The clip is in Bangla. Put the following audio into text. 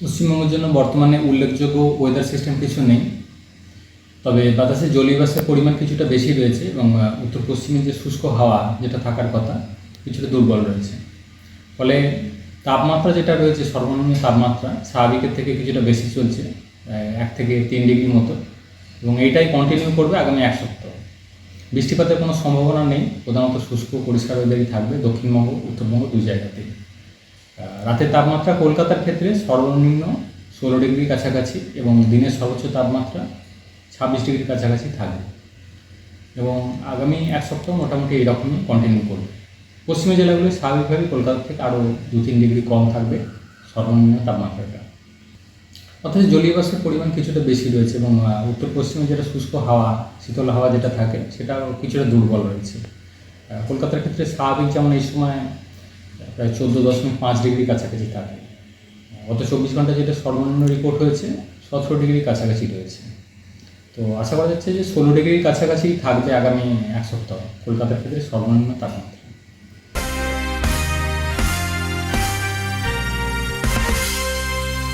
পশ্চিমবঙ্গের জন্য বর্তমানে উল্লেখযোগ্য ওয়েদার সিস্টেম কিছু নেই। তবে বাতাসে জলীয় বাষ্পের পরিমাণ কিছুটা বেশি রয়েছে এবং উত্তর পশ্চিমে যে শুষ্ক হাওয়া যেটা থাকার কথা কিছুটা দুর্বল রয়েছে। ফলে তাপমাত্রা যেটা রয়েছে, সর্বনিম্ন তাপমাত্রা স্বাভাবিকের থেকে কিছুটা বেশি চলছে এক থেকে তিন ডিগ্রি মতো এবং এইটাই কন্টিনিউ করবে আগামী এক সপ্তাহ। বৃষ্টিপাতের কোনো সম্ভাবনা নেই, প্রধানত শুষ্ক পরিষ্কার ওয়েদারই থাকবে দক্ষিণবঙ্গ, উত্তরবঙ্গ দুই জায়গাতেই। রাতের তাপমাত্রা কলকাতার ক্ষেত্রে সর্বনিম্ন ষোলো ডিগ্রির কাছাকাছি এবং দিনের সর্বোচ্চ তাপমাত্রা ছাব্বিশ ডিগ্রির কাছাকাছি থাকবে। এবং আগামী এক সপ্তাহ মোটামুটি এইরকমই কন্টিনিউ করবে। পশ্চিমী জেলাগুলি স্বাভাবিকভাবে কলকাতা থেকে আরও দু তিন ডিগ্রি কম থাকবে সর্বনিম্ন তাপমাত্রাটা। অর্থাৎ জলীয় পরিমাণ কিছুটা বেশি রয়েছে এবং উত্তর পশ্চিমে যেটা শুষ্ক হাওয়া, শীতল হাওয়া যেটা থাকে, সেটাও কিছুটা দুর্বল রয়েছে। কলকাতার ক্ষেত্রে স্বাভাবিক যেমন এই সময় প্রায় চোদ্দ দশমিক পাঁচ ডিগ্রি কাছাকাছি থাকে। গত চব্বিশ ঘণ্টা যেটা সর্বনিম্ন রিপোর্ট হয়েছে, সতেরো ডিগ্রির কাছাকাছি রয়েছে। তো আশা করা যাচ্ছে যে ষোলো ডিগ্রির কাছাকাছি থাকবে আগামী এক সপ্তাহ। কলকাতার ক্ষেত্রে সর্বনিম্ন তাপমাত্রা।